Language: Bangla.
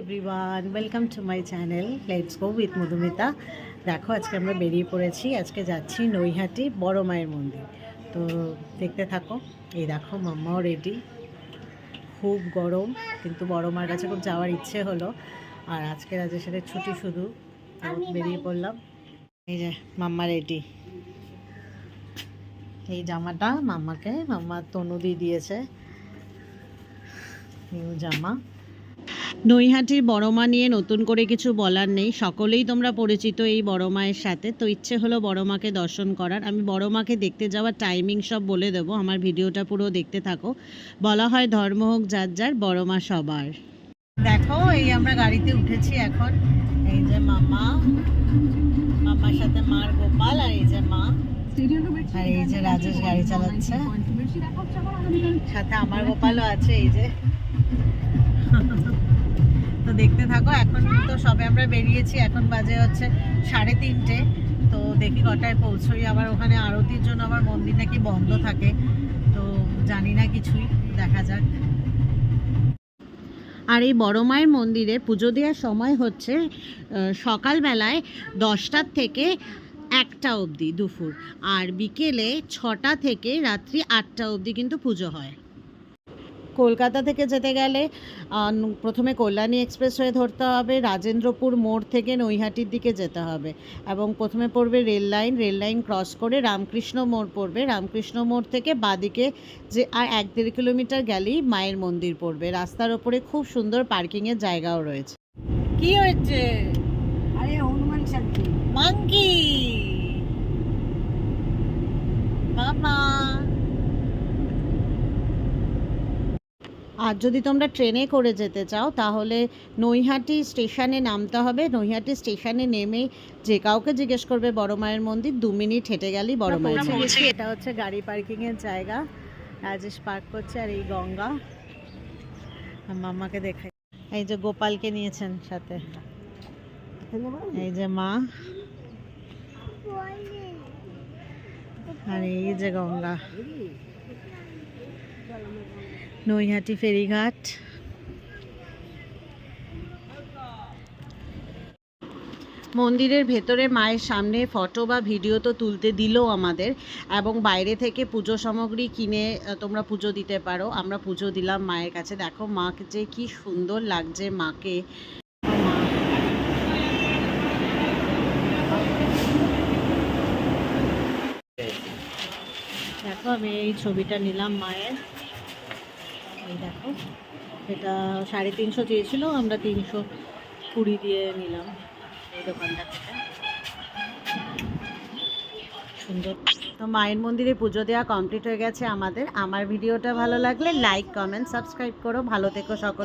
Everyone welcome to my channel let's go with Madhumita দেখো আজকে আমরা বেরিয়ে পড়েছি। আজকে যাচ্ছি নৈহাটি বড় মায়ের মন্দির। তো দেখতে থাকো। এই দেখো মাম্মাও রেডি খুব গরম কিন্তু বড় মার কাছে খুব যাওয়ার ইচ্ছে হলো। আর আজকে রাজেশের ছুটি শুধু। বেরিয়ে পড়লাম। এই যে মাম্মা রেডি এই জামাটা মাম্মাকে মাম্মা তনু দিয়ে দিয়েছে। নিউ জামা। নৈহাটির বড় মা নিয়ে নতুন করে কিছু বলার নেই। সকলেই তোমরা পরিচিত এই বড় মায়ের সাথে। তো ইচ্ছে হলো বড় মাকে দর্শন করার। আমি বড় মাকে দেখতে যাওয়ার টাইমিং সব বলে দেবো। আমার ভিডিওটা পুরো দেখতে থাকো। বলা হয় ধর্ম হোক, যার যার, বড় মা সবার। দেখো, এই আমরা গাড়িতে উঠেছি এখন। এই যে মামা। মামার সাথে মার গোপাল আর এই যে মা। আর এই যে রাজেশ গাড়ি চালাচ্ছে। সাথে আমার গোপালও আছে, এই যে। দেখতে থাকো। এখন তো সবে আমরা বেরিয়েছি, এখন বাজে হচ্ছে সাড়ে তিনটে। তো দেখি কটায় পৌঁছোই। আবার ওখানে আরতির জন্য আবার মন্দির নাকি বন্ধ থাকে। তো জানি না কিছুই, দেখা যাক। আর এই বড় মায়ের মন্দিরে পুজো দেওয়ার সময় হচ্ছে সকালবেলায় দশটার থেকে একটা অবধি দুপুর। আর বিকেলে ছটা থেকে রাত্রি আটটা অবধি কিন্তু পুজো হয়। কলকাতা থেকে যেতে গেলে প্রথমে কল্যাণী এক্সপ্রেস হয়ে ধরতে হবে রাজেন্দ্রপুর মোড় থেকে নৈহাটির দিকে যেতে হবে এবং প্রথমে পড়বে rail line rail line cross করে রামকৃষ্ণ মোড় পড়বে। রামকৃষ্ণ মোড় থেকে বাদিকে যে আর এক দেড় কিলোমিটার গেলেই মায়ের মন্দির পড়বে। রাস্তার ওপরে খুব সুন্দর পার্কিংয়ের জায়গাও রয়েছে। কি হয়েছে? আরে হনুমান মাঙ্কি! মামা আর যদি তোমরা ট্রেনে করে যেতে চাও তাহলে নৈহাটি স্টেশনে নামতে হবে। নৈহাটি স্টেশনে নেমে যে কাউকে জিজ্ঞেস করবে বড় মায়ের মন্দির দু মিনিট হেঁটে গেলেই বড় মায়ের মন্দির। এটা হচ্ছে গাড়ি পার্কিং এর জায়গা। রাজেশ পার্ক করছে আর এই গঙ্গা। মামাকে দেখাই। এই যে গোপালকে নিয়েছেন সাথে। এই যে মা। আর এই যে গঙ্গা। নৈহাটি ফেরিঘাট। মন্দিরের ভেতরে মায়ের সামনে ফটো বা ভিডিও তো তুলতে দিলো আমাদের, এবং বাইরে থেকে পুজো সামগ্রী কিনে তোমরা পুজো দিতে পারো। আমরা পুজো দিলাম মায়ের কাছে। দেখো মাকে যে কি সুন্দর লাগছে মাকে। দেখো আমি এই ছবিটা নিলাম মায়ের। এই দেখো, এটা সাড়ে তিনশো চেয়েছিল, আমরা তিনশো কুড়ি দিয়ে নিলাম এই দোকানটা থেকে। সুন্দর। তো মায়ের মন্দিরে পুজো দেওয়া কমপ্লিট হয়ে গেছে আমাদের। আমার ভিডিওটা ভালো লাগলে লাইক কমেন্ট সাবস্ক্রাইব করো। ভালো থেকো সকল।